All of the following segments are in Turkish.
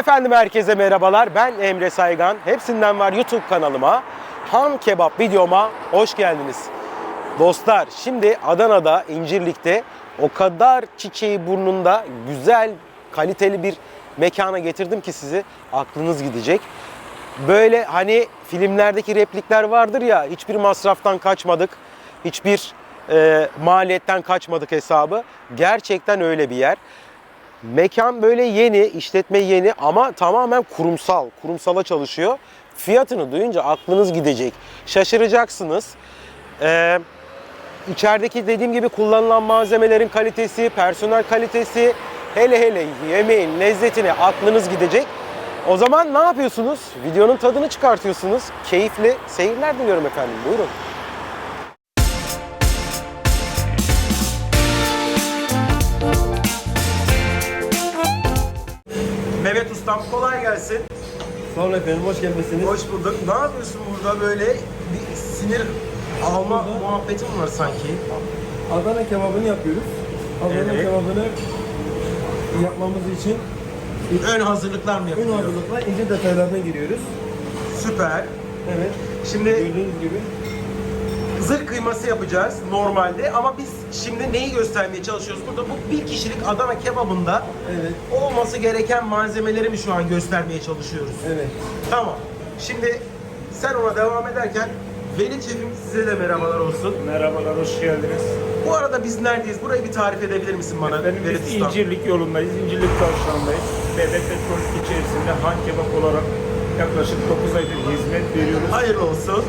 Efendim herkese merhabalar. Ben Emre Saygan. Hepsinden var YouTube kanalıma. Han Kebap videoma hoş geldiniz. Dostlar şimdi Adana'da İncirlik'te o kadar çiçeği burnunda güzel kaliteli bir mekana getirdim ki sizi aklınız gidecek. Böyle hani filmlerdeki replikler vardır ya hiçbir masraftan kaçmadık. Hiçbir e, maliyetten kaçmadık hesabı. Gerçekten öyle bir yer. Mekan böyle yeni, işletme yeni ama tamamen kurumsal. Kurumsala çalışıyor. Fiyatını duyunca aklınız gidecek. Şaşıracaksınız. Ee, içerideki dediğim gibi kullanılan malzemelerin kalitesi, personel kalitesi, hele hele yemeğin lezzetine aklınız gidecek. O zaman ne yapıyorsunuz? Videonun tadını çıkartıyorsunuz. Keyifli seyirler diliyorum efendim. Buyurun. Ustam kolay gelsin. Sağ olun efendim, hoş gelmişsiniz. Hoş bulduk. Ne yapıyorsun burada böyle bir sinir alma Burada- muhabbetim var sanki. Adana kebabını yapıyoruz. Adana Evet. kebabını yapmamız için Ön hazırlıklar mı ön yapıyorsun? hazırlıkla ince detaylarına giriyoruz. Süper. Evet, Şimdi gördüğünüz gibi. Zırh kıyması yapacağız normalde ama biz şimdi neyi göstermeye çalışıyoruz? Burada bu bir kişilik Adana kebabında Evet, olması gereken malzemeleri mi şu an göstermeye çalışıyoruz? evet. Tamam. Şimdi sen ona devam ederken Veli Şefim size de merhabalar olsun. Merhabalar, hoş geldiniz. Bu arada biz neredeyiz? Burayı bir tarif edebilir misin bana? Efendim biz Ustam? İncirlik yolundayız, İncirlik Kavşağı'ndayız. Bebek Petrol içerisinde Han Kebap olarak yaklaşık 9 aydır hizmet veriyoruz. Hayırlı olsun.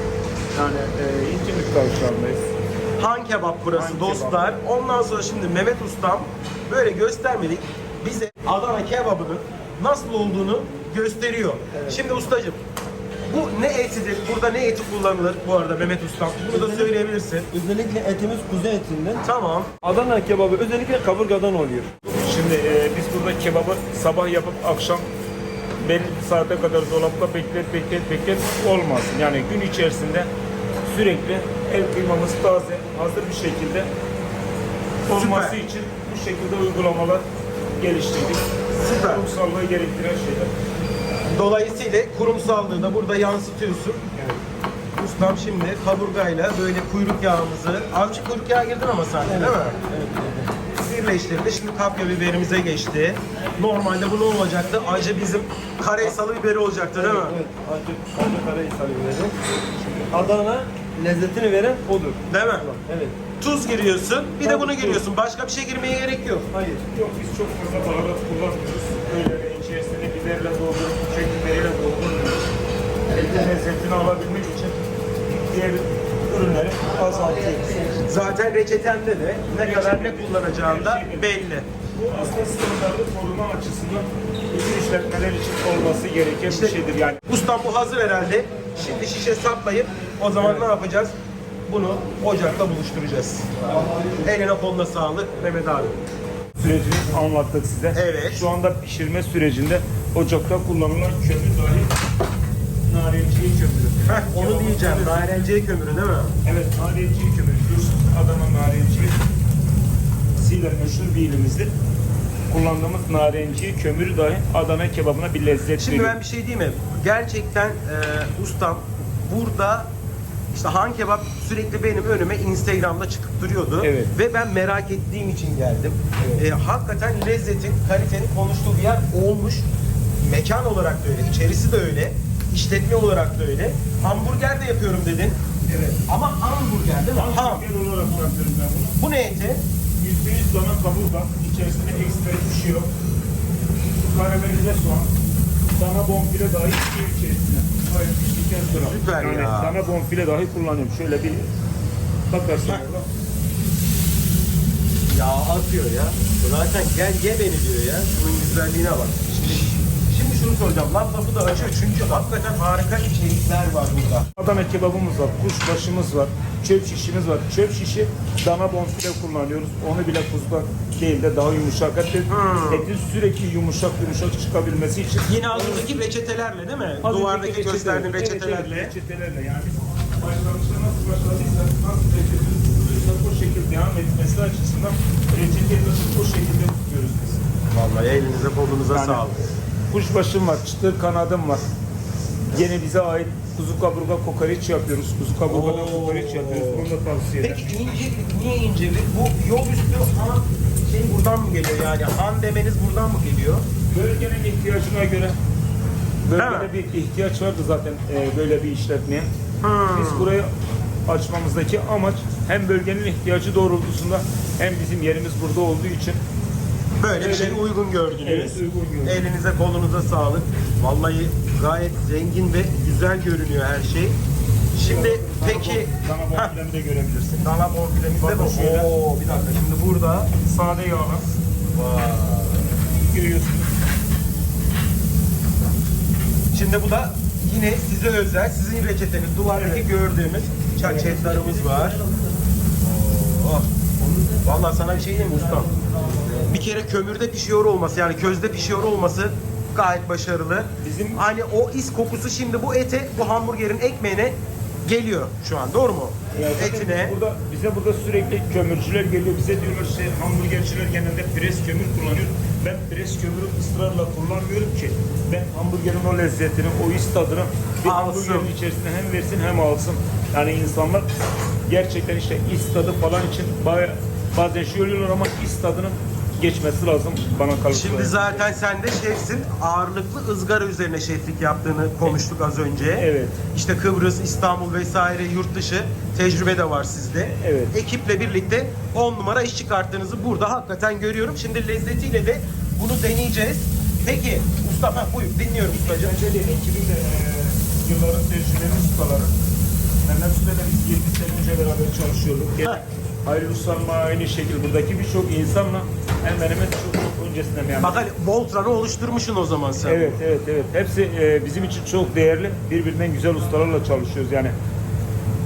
Yani e, İncirlik Kavşağı'ndayız. Han kebap burası Han dostlar. Ondan sonra şimdi Mehmet Ustam böyle göstermedik bize Adana kebabının nasıl olduğunu gösteriyor. Şimdi ustacığım bu ne etidir? Burada ne eti kullanılır bu arada Mehmet Ustam? Bunu da söyleyebilirsin. Özellikle etimiz kuzu etinden. Tamam. Adana kebabı özellikle kaburgadan oluyor. Şimdi e, biz burada kebabı sabah yapıp akşam belli bir saate kadar dolapta beklet beklet beklet olmaz. Yani gün içerisinde sürekli el kıymamız taze, hazır bir şekilde olması Süper. için bu şekilde uygulamalar geliştirdik. Süper. Kurumsallığı gerektiren şeyler. Dolayısıyla kurumsallığı da burada yansıtıyorsun. Ustam şimdi kaburgayla böyle kuyruk yağımızı, azıcık kuyruk yağı girdin ama sen de, değil mi? Evet, evet. birleştirdi. Şimdi kapya biberimize geçti. Normalde bu ne olacaktı? Acı bizim karesalı biberi olacaktı değil mi? Evet, acı, acı kara ishal biberi. Adana lezzetini veren odur. Değil mi? Evet. Tuz giriyorsun, bir de Tabii, bunu tuz. giriyorsun. Başka bir şey girmeye gerek yok. Hayır. Yok biz çok fazla baharat kullanmıyoruz. Böyle içerisine biberle doldurup, çek biberiyle doldurmuyoruz. Etin lezzetini alabilmek için diğer ürünleri azaltıyoruz. Zaten reçetende de ne kadar ne kullanacağın da belli. Bu aslında standartı koruma açısından bütün işletmeler için olması gereken İşte- bir şeydir yani. Ustam bu hazır herhalde. Şimdi şişe saplayıp o zaman ne yapacağız? Bunu ocakta buluşturacağız. Eline koluna sağlık Mehmet abi. Sürecini anlattık size. Evet. Şu anda pişirme sürecinde ocakta kullanılan kömür dahi narenciye kömürü. Heh, onu diyeceğim. Narenciye kömürü değil mi? Evet, narenciye kömürü. Gürsün Adana narenciye siyle meşhur bir ilimizdir. Kullandığımız narenciye kömürü dahi Adana kebabına bir lezzet Şimdi veriyor. ben bir şey diyeyim mi? Gerçekten e, ustam burada işte Han Kebap sürekli benim önüme Instagram'da çıkıp duruyordu. Evet. Ve ben merak ettiğim için geldim. E, hakikaten lezzetin, kalitenin konuştuğu bir yer olmuş. Mekan olarak da öyle, içerisi de öyle. işletme olarak da öyle. Hamburger de yapıyorum dedin. Evet. Ama hamburger değil mi? Ham. Hamburger olarak yapıyorum ben bunu. Bu ne eti? %100 dana kaburga, içerisinde ekstra bir şey. Karamelize soğan, dana bonfile dahi bir içerisinde. Gayet piştikten sonra. Süper yani ya. Dana bonfile dahi kullanıyorum. Şöyle bir orada. Ya atıyor ya. Zaten gel ye beni diyor ya. Şunun güzelliğine bak. Şimdi şunu soracağım. Laf lafı da açıyor çünkü hakikaten harika içerikler var burada. Adana kebabımız var, kuşbaşımız var, çöp şişimiz var. Çöp şişi dana bonfile kullanıyoruz. Onu bile kuzudan değil de daha yumuşak. Hatta Hmm. etin sürekli yumuşak yumuşak çıkabilmesi için Yine az önceki reçetelerle değil mi? Az Duvardaki önceki reçete- gösterdiğin evet, reçetelerle. evet, reçetelerle yani biz başlangıçta nasıl başladıysak nasıl reçete tutuyorsak o şekilde devam etmesi açısından reçeteyi nasıl o şekilde tutuyoruz biz. Vallahi elinize kolunuza sağlık. Kuşbaşım var, çıtır kanadım var. Yine bize ait kuzu kaburga kokoreç yapıyoruz. Kuzu kaburgadan Oo. kokoreç yapıyoruz. Bunu da tavsiye ederim. Peki incelik niye incelik? Bu yol üstü han şey buradan mı geliyor yani? Han demeniz buradan mı geliyor? Bölgenin ihtiyacına göre bölgede bir ihtiyaç vardı zaten e, böyle bir işletmeye. Biz burayı açmamızdaki amaç hem bölgenin ihtiyacı doğrultusunda hem bizim yerimiz burada olduğu için Böyle bir Öyle. şey uygun gördünüz. Evet, uygun gördüm. Elinize kolunuza sağlık. Vallahi gayet zengin ve güzel görünüyor her şey. Şimdi peki Dana Heh, bonfilemi de görebilirsin. dana bonfilemizde Bakın mi? şöyle. Oo, bir dakika şimdi burada Sade yağla Vay. görüyorsunuz. Şimdi bu da yine size özel, sizin reçeteniz. Duvardaki gördüğümüz çaçetlarımız var. Oh. Vallahi sana bir şey diyeyim mi ustam? Bir kere kömürde pişiyor olması yani közde pişiyor olması gayet başarılı. Bizim- hani o is kokusu şimdi bu ete, bu hamburgerin ekmeğine geliyor şu an. Doğru mu? Ya zaten Etine. Burada, bize burada sürekli kömürcüler geliyor. Bize diyorlar işte hamburgerciler genelde pres kömür kullanıyor. Ben pres kömürü ısrarla kullanmıyorum ki. Ben hamburgerin o lezzetini, o is tadını bir Alsın. hamburgerin içerisine hem versin hem alsın. Yani insanlar gerçekten işte is tadı falan için baya- bazen şey oluyorlar ama is tadının geçmesi lazım bana kalırsa. Şimdi zaten sen de şefsin. Ağırlıklı ızgara üzerine şeflik yaptığını konuştuk az önce. Evet. İşte Kıbrıs, İstanbul vesaire yurt dışı tecrübe de var sizde. Evet. Ekiple birlikte 10 numara iş çıkarttığınızı burada hakikaten görüyorum. Şimdi lezzetiyle de bunu deneyeceğiz. Peki usta ha, buyur dinliyorum ustacığım. Önce dediğim gibi de e, yılların tecrübeli ustaları. Benden Usta'yla biz 20 sene önce beraber çalışıyorduk. Halil Usta'mla aynı şekilde buradaki birçok insanla hemen hemen çok çok öncesinden yani. Bak hani Voltran'ı oluşturmuşsun o zaman sen. Evet evet evet. Hepsi e, bizim için çok değerli. Birbirinden güzel ustalarla çalışıyoruz yani.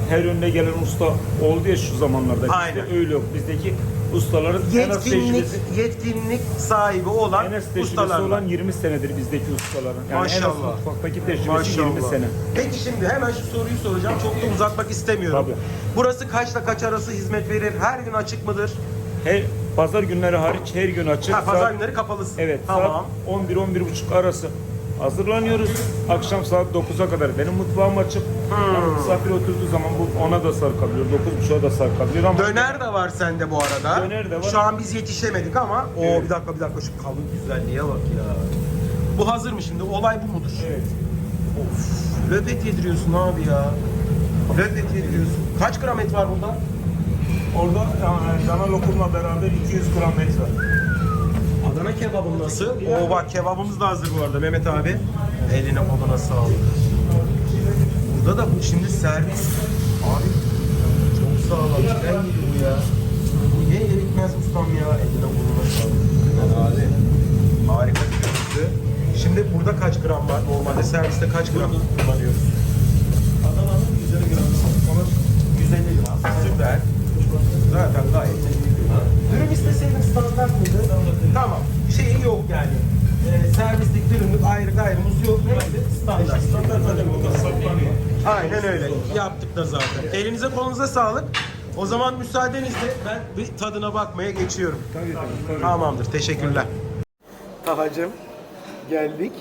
Her önüne gelen usta oldu ya şu zamanlarda. Aynen. öyle yok. Bizdeki ustaların en az Yetkinlik, tecrübesi yetkinlik sahibi olan en az tecrübesi ustalarla. olan 20 senedir bizdeki ustaların. Yani en az Maşallah. mutfaktaki tecrübesi 20 sene. Peki şimdi hemen şu soruyu soracağım. Çok da uzatmak istemiyorum. Tabii. Burası kaçla kaç arası hizmet verir? Her gün açık mıdır? Her pazar günleri hariç her gün açık. Ha, pazar Saat- günleri kapalısın. Evet, Tamam. saat 11-11.30 arası hazırlanıyoruz. Akşam saat 9'a kadar benim mutfağım açık. Hmm. Yani misafir oturduğu zaman bu ona da sarkabiliyor, 9.30'a da sarkabiliyor ama Döner de var sende bu arada. Döner de var. Şu an biz yetişemedik ama o Evet. bir dakika bir dakika şu kalın güzelliğe bak ya. Bu hazır mı şimdi? Olay bu mudur? Evet. Of. Löpet yediriyorsun abi ya. Löpet yediriyorsun. Kaç gram et var burada? Orada yani dana lokumla beraber 200 gram et var. Adana kebabım nasıl? Oo bak kebabımız da hazır bu arada Mehmet abi. Eline koluna sağlık. Burada da bu şimdi servis. Abi çok sağlam. Tren gibi bu ya. Bu ye ye bitmez ustam ya. Eline koluna sağlık. Abi harika bir görüntü. Şimdi burada kaç gram var? Normalde serviste kaç gram kullanıyoruz? Adana'nın 150 gram. 150 gram. Süper. Zaten gayet iyi. Dürüm isteseydin standart mıydı? Tamam. Şeyi yok yani. Ee, servislik dürümlük ayrı gayrımız yok. Neydi? Standart. Standart zaten burada saklanıyor. Aynen öyle. Yaptık da zaten. Elinize kolunuza sağlık. O zaman müsaadenizle ben bir tadına bakmaya geçiyorum. Tabii tabii. tabii. Tamamdır. Teşekkürler. Tahacım geldik.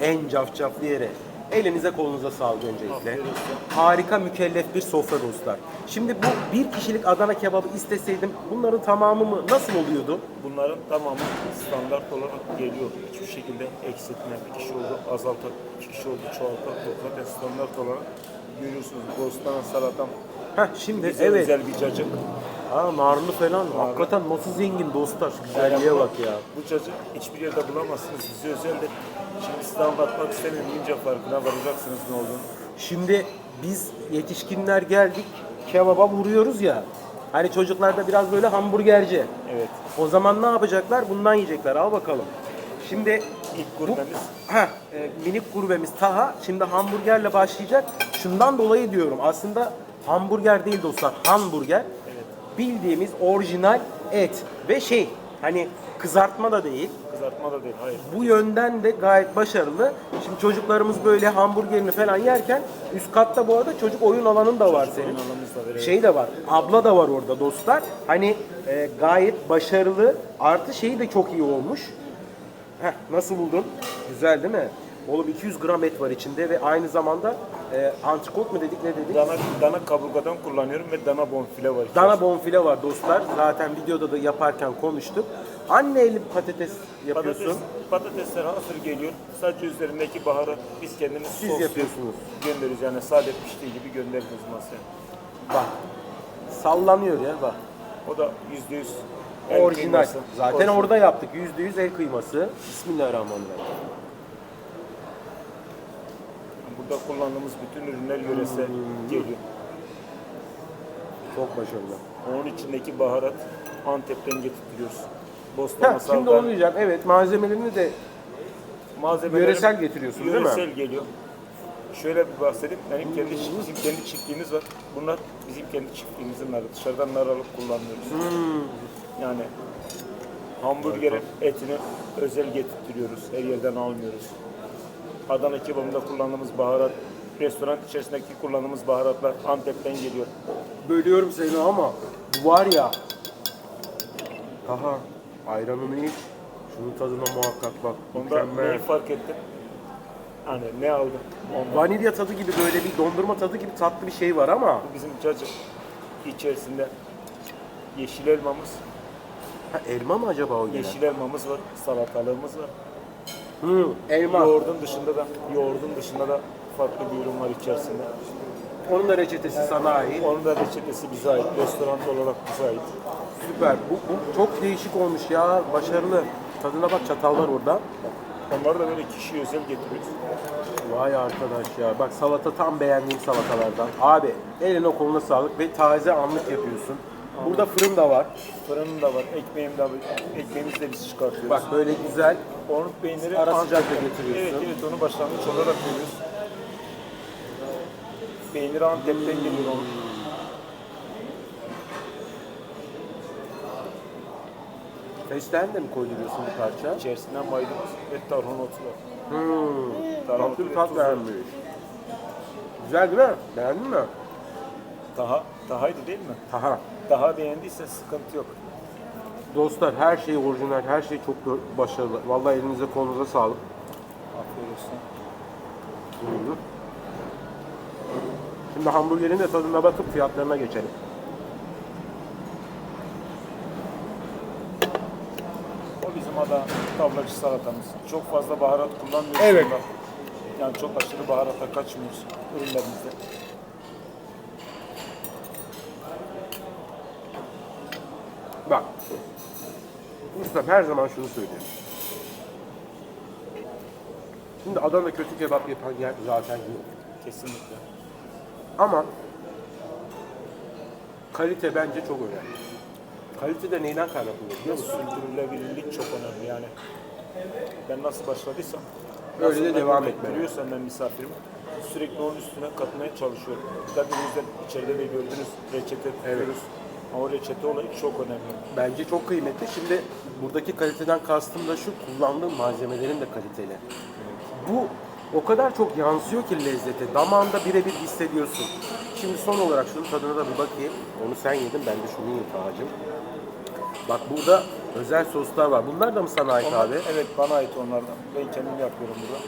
En cafcaflı yere. Elinize kolunuza sağlık öncelikle. Harika mükellef bir sofra dostlar. Şimdi bu bir kişilik Adana kebabı isteseydim bunların tamamı mı nasıl oluyordu? Bunların tamamı standart olarak geliyor. Hiçbir şekilde eksiltme. Bir kişi oldu azaltır, iki kişi oldu çoğaltır. Yok zaten standart olarak görüyorsunuz. Bostan salatam. Heh şimdi Bize evet. özel bir cacık. Ha narlı falan. Hakikaten nasıl zengin dostlar. Güzelliğe bak ya. Bu cacık hiçbir yerde bulamazsınız. Bize özeldir. Şimdi size anlatmak istemiyorum. İnce farkına varacaksınız ne olduğunu. Şimdi biz yetişkinler geldik kebaba vuruyoruz ya. Hani çocuklar da biraz böyle hamburgerci. Evet. O zaman ne yapacaklar? Bundan yiyecekler. Al bakalım. Şimdi İlk gurbemiz ha minik gurbemiz Taha şimdi hamburgerle başlayacak. Şundan dolayı diyorum. Aslında hamburger değil dostlar. Hamburger. Bildiğimiz orijinal et ve şey hani kızartma da değil. kızartma da değil. Hayır. Bu yönden de gayet başarılı. Şimdi çocuklarımız böyle hamburgerini falan yerken üst katta bu arada çocuk oyun alanın da var senin. oyun alanımız da var, evet. Şey de var. Abla da var orada dostlar. Hani e, gayet başarılı. Artı şeyi de çok iyi olmuş. Heh, nasıl buldun? Güzel değil mi? Oğlum 200 gram et var içinde ve aynı zamanda e, antrikot mu dedik ne dedik? Dana, dana kaburgadan kullanıyorum ve dana bonfile var. Dana bonfile var dostlar. Zaten videoda da yaparken konuştuk. Anne eli patates yapıyorsun. Patates, patatesler hazır geliyor. Sadece üzerindeki baharat biz kendimiz Siz sos yapıyorsunuz. gönderiyoruz. Yani sade piştiği gibi gönderiyoruz masaya. Bak. Sallanıyor ya bak. O da yüzde yüz el Orijinal. kıyması. Zaten Orijinal. orada yaptık. %100 el kıyması. Bismillahirrahmanirrahim. Burada kullandığımız bütün ürünler yöresel Hmm. geliyor. Çok başarılı. Onun içindeki baharat Antep'ten getirtiyoruz. Heh, Bostan şimdi masaldan onu diyeceğim. Evet malzemelerini de malzemeleri yöresel getiriyorsun değil mi? yöresel geliyor. Şöyle bir bahsedeyim. Benim kendi bizim kendi çiftliğimiz var. Bunlar bizim kendi çiftliğimizin narı. Dışarıdan nar alıp kullanmıyoruz. Hmm. Yani hamburgerin etini özel getirtiyoruz. Her yerden almıyoruz. Adana kebabında kullandığımız baharat, restoran içerisindeki kullandığımız baharatlar Antep'ten geliyor. Bölüyorum seni ama bu var ya. Aha ayranını iç. Şunun tadına muhakkak bak. Onda neyi Mükemmel. fark ettim? Hani ne aldım? Ondan. Vanilya tadı gibi böyle bir dondurma tadı gibi tatlı bir şey var ama. Bu bizim cacık içerisinde yeşil elmamız, Ha, elma mı acaba o gelen? yeşil elmamız var, salatalığımız var. Hı, elma. Yoğurdun dışında da yoğurdun dışında da farklı bir ürün var içerisinde. Onun da reçetesi sana ait. Onun da reçetesi bize ait, restoran olarak bize ait. Süper. Bu, bu çok değişik olmuş ya. Başarılı. Tadına bak çatal var orada. Onları da böyle kişi özel getiriyoruz. Vay arkadaş ya. Bak salata tam beğendiğim salatalardan. Abi eline koluna sağlık ve taze anlık yapıyorsun. Burada fırın da var. Fırının da var, ekmeğim de var. Ekmeğimizi de biz çıkartıyoruz. Bak böyle güzel. onun peyniri Ara Antep'ten- sıcak da getiriyorsun. Evet evet onu başlangıç olarak koyuyoruz. Peyniri Antep'ten geliyor onun. Fesleğen de mi koyduruyorsun bir parça? İçerisinden maydanoz ve tarhun otu var. Hmm. Tatlı otu ve tat vermiş. Güzel değil mi? Beğendin mi? Daha, dahaydı değil mi? Aha. Daha beğendiysen sıkıntı yok. Dostlar her şey orijinal, her şey çok başarılı. Vallahi elinize kolunuza sağlık. Afiyet olsun. Şimdi hamburgerin de tadına bakıp fiyatlarına geçelim. O bizim ada tablacı salatamız. Çok fazla baharat kullanmıyoruz. Evet. Yani çok aşırı baharata kaçmıyoruz ürünlerimizde. Bak. Ustam her zaman şunu söylüyor. Şimdi Adana kötü kebap yapan yer zaten yok. Kesinlikle. Ama kalite bence çok önemli. Kalite de neyden kaynaklanıyor biliyor musun? Sürdürülebilirlik çok önemli yani. Ben nasıl başladıysam Öyle de devam yemek etmeli. Görüyorsam ben misafirim sürekli onun üstüne katmaya çalışıyorum. Zaten içeride de gördünüz reçete tutuyoruz. Ama o reçete olayı çok önemli. Bence çok kıymetli. Şimdi buradaki kaliteden kastım da şu kullandığım malzemelerin de kaliteli. Bu o kadar çok yansıyor ki lezzete. Damağında birebir hissediyorsun. Şimdi son olarak şunun tadına da bir bakayım. Onu sen yedin, ben de şunu yiyeyim Tacım. Bak burada özel soslar var. Bunlar da mı sana ait Onlar, abi? evet bana ait onlardan. Ben kendim yapıyorum burada.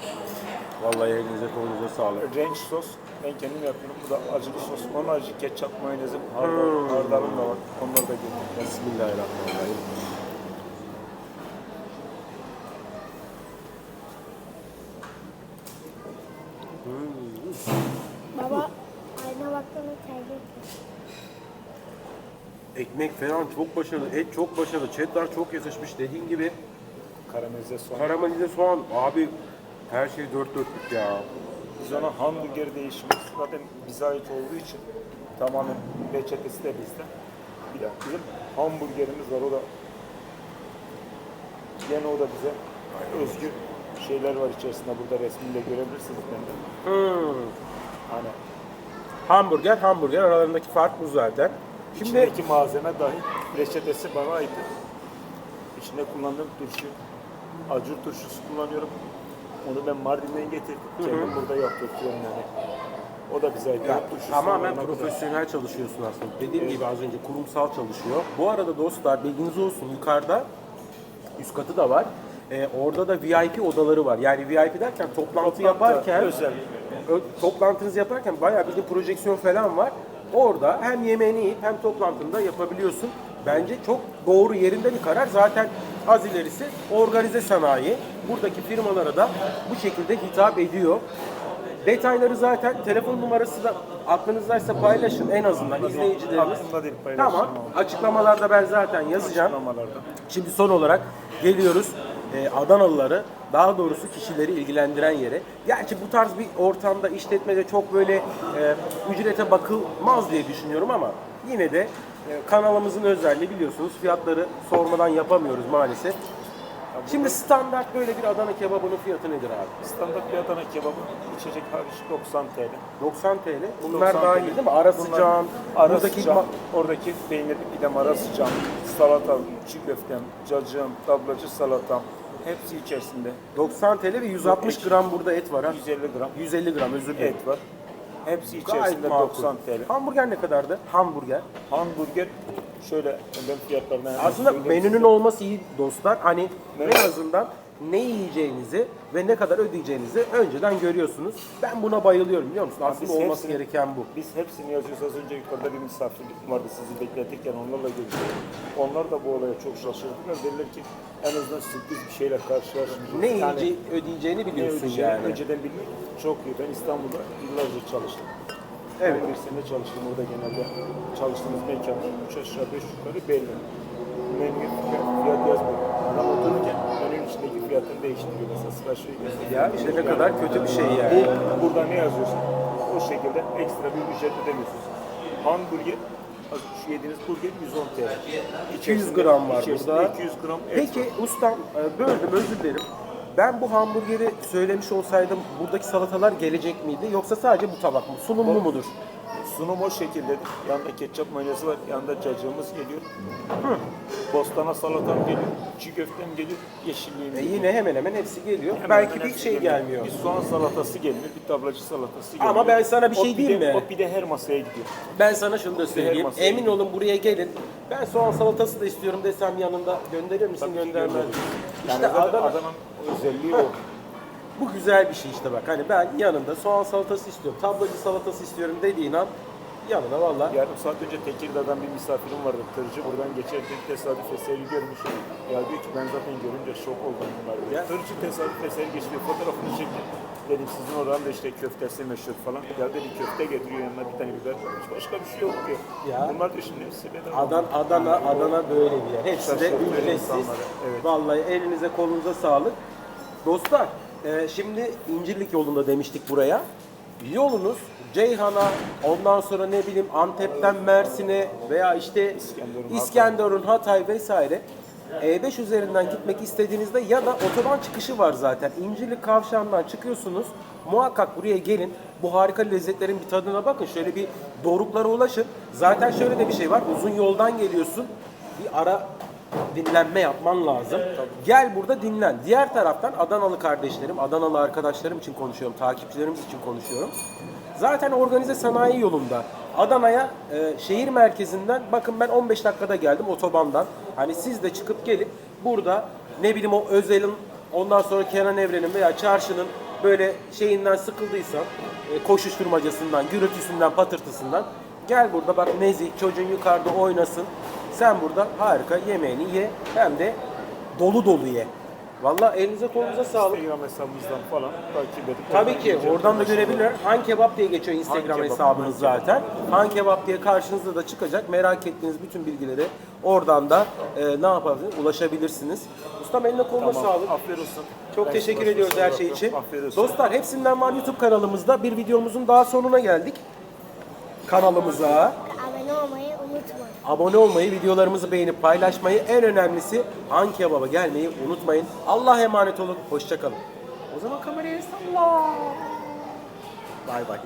Vallahi elinize kolunuza sağlık. Ranch sos ben kendim yapıyorum. Bu da acılı sos. Onun acı ketçap, mayonezim, hardal, Hmm. hardalım da var. Onları da getirdim. Bismillahirrahmanirrahim. Baba ayna baktığını tercih. Ekmek falan çok başarılı, et çok başarılı, cheddar çok yakışmış dediğin gibi. Karamelize soğan. Karamelize soğan, abi her şey dört dörtlük ya. Biz ona hamburger değişimiz zaten bize ait olduğu için tamamen reçetesi de bizde. Bir de bizim hamburgerimiz var o da gene o da bize özgü şeyler var içerisinde burada resminde görebilirsiniz bende. Hmm. Hani Hamburger, hamburger aralarındaki fark bu zaten. Şimdi içindeki malzeme dahi reçetesi bana ait. İçinde kullandığım turşu acur turşusu kullanıyorum. Onu ben Mardin'den getirdim. Kendim burada yaptırtıyorum yani. O da bize ait. tamamen profesyonel çalışıyorsun aslında. Dediğim gibi az önce kurumsal çalışıyor. Bu arada dostlar bilginiz olsun yukarıda üst katı da var. e, orada da VIP odaları var. Yani VIP derken toplantı, Toplantı, yaparken özel. Toplantınızı yaparken bayağı bir de projeksiyon falan var. Orada hem yemeğini yiyip hem toplantını da yapabiliyorsun. Bence çok doğru yerinde bir karar. Zaten az ilerisi organize sanayi. Buradaki firmalara da bu şekilde hitap ediyor. Detayları zaten telefon numarası da aklınızdaysa paylaşın en azından izleyicilerimiz. Aklımda değil, paylaşacağım Tamam. ama. Açıklamalarda ben zaten yazacağım. Açıklamalarda. Şimdi son olarak geliyoruz e, Adanalıları, daha doğrusu kişileri ilgilendiren yere. Gerçi bu tarz bir ortamda işletmede çok böyle e, ücrete bakılmaz diye düşünüyorum ama yine de kanalımızın özelliği biliyorsunuz fiyatları sormadan yapamıyoruz maalesef. Şimdi standart böyle bir Adana kebabının fiyatı nedir abi? Standart bir Adana kebabı içecek hariç 90 TL. 90 TL. Bunlar 90 dahil değil mi? Ara sıcağın, ara buradaki sıcağım, oradaki peynirli pidem, ara sıcağım, salatam, çiğ köftem, cacığım, tablacı salatam hepsi içerisinde. 90 TL ve 160 gram burada et var ha. 150 gram 150 gram özür dilerim. et var. Hepsi Gayet içerisinde makul. 90 TL. Hamburger ne kadardı? Hamburger. Hamburger şöyle ben fiyatlarına hemen Aslında söyleyeyim menünün size. olması iyi dostlar. Hani Evet. en azından ne yiyeceğinizi ve ne kadar ödeyeceğinizi önceden görüyorsunuz. Ben buna bayılıyorum biliyor musun? Aslında biz olması hepsini- gereken bu. Biz hepsini yazıyoruz. Az önce yukarıda bir misafirlik vardı sizi bekletirken onlarla görüştük. Onlar da bu olaya çok şaşırdılar. Dediler ki en azından sürpriz bir şeyle karşılaşmayacağız. Ne Yani yiyeceği, ödeyeceğini ne biliyorsun ödeyeceğini yani. önceden bilmek çok iyi. Ben İstanbul'da yıllarca çalıştım. Evet. 11 sene çalıştım orada genelde. Çalıştığımız mekanlar 3 aşağı 5 yukarı belli. Menü fiyat yazmıyor. Adam otururken içindeki fiyatını değiştiriyor. Mesela sipariş. Ya işte ne kadar kötü bir şey yani. Bu, burada ne yazıyorsun? O şekilde ekstra bir ücret ödemiyorsunuz. Hamburger, şu yediğiniz burger 110 TL. 200 gram var içerisinde burada. 200 gram et Peki var. ustam e, böldüm özür dilerim. Ben bu hamburgeri söylemiş olsaydım buradaki salatalar gelecek miydi yoksa sadece bu tabak mı? Sunumlu mudur? Sunum o şekildedir. Yanında ketçap mayonezi var. Yanında cacığımız geliyor. Bostana salatam geliyor. Çiğ köftem geliyor. Yeşilliğim E geliyor. yine hemen hemen hepsi geliyor. Hemen Belki hemen bir hepsi şey geliyor. gelmiyor. Bir soğan salatası geliyor, bir tablacı salatası. Ama ben sana bir O şey pide- diyeyim mi? O pide her masaya gidiyor. Ben sana şunu da söyleyeyim. masaya Emin olun buraya gelin. Ben soğan salatası da istiyorum desem yanında gönderir misin Tabii ki göndermez misin? Yani İşte zaten Adana, Adana'nın özelliği o. bu güzel bir şey işte bak. Hani ben yanında soğan salatası istiyorum, tablacı salatası istiyorum dediğin an yanına valla. Yarım saat önce Tekirdağ'dan bir misafirim vardı. Tırcı buradan geçerken tesadüf eseri görmüş. Ya diyor ki ben zaten görünce şok oldum bunlar. Ya. Tırcı tesadüf eseri geçti. Fotoğrafını çekti. Dedim sizin oranın da işte köftesi meşhur falan. Ya dedi köfte getiriyor yanına bir tane biber koymuş. Başka bir şey yok diyor. Ya. Bunlar diyor şimdi hepsi bedava. Adana, Adana, Adana böyle bir yer. Hepsi de ücretsiz. insanları, evet. Vallahi elinize kolunuza sağlık. Dostlar, e, şimdi İncirlik yolunda demiştik buraya. Yolunuz Ceyhan'a, ondan sonra ne bileyim Antep'ten Mersin'e veya işte İskenderun, İskenderun, Hatay vesaire E5 üzerinden gitmek istediğinizde ya da otoban çıkışı var zaten. İncirlik kavşağından çıkıyorsunuz. Muhakkak buraya gelin. Bu harika lezzetlerin bir tadına bakın. Şöyle bir doruklara ulaşın. Zaten şöyle de bir şey var. Uzun yoldan geliyorsun. Bir ara dinlenme yapman lazım. Gel burada dinlen. Diğer taraftan Adanalı kardeşlerim, Adanalı arkadaşlarım için konuşuyorum, takipçilerimiz için konuşuyorum. Zaten organize sanayi yolunda. Adana'ya e, şehir merkezinden bakın ben 15 dakikada geldim otobandan. Hani siz de çıkıp gelip burada ne bileyim o Özel'in ondan sonra Kenan Evren'in veya çarşının böyle şeyinden sıkıldıysan e, koşuşturmacasından, gürültüsünden, patırtısından gel burada bak nezih çocuğun yukarıda oynasın. Sen burada harika yemeğini ye hem de dolu dolu ye. Vallahi elinize kolunuza sağlık. Instagram hesabımızdan falan takip edip Tabii ki oradan da görebilirler. Han Kebap diye geçiyor Instagram Han Kebap, hesabınız Han zaten. Han Kebap diye karşınızda da çıkacak. Merak ettiğiniz bütün bilgileri oradan da e, ne yapabilirsiniz? Ulaşabilirsiniz. Ustam eline koluna Tamam. sağlık. Afiyet olsun. Çok Ben teşekkür ediyoruz her şey için. Afiyet olsun. Dostlar hepsinden var YouTube kanalımızda. Bir videomuzun daha sonuna geldik. Kanalımıza Abone olmayı unutma. Abone olmayı, videolarımızı beğenip paylaşmayı, en önemlisi Han Kebap'a gelmeyi unutmayın. Allah'a emanet olun. Hoşçakalın. O zaman kamerayı salla. Bay bay.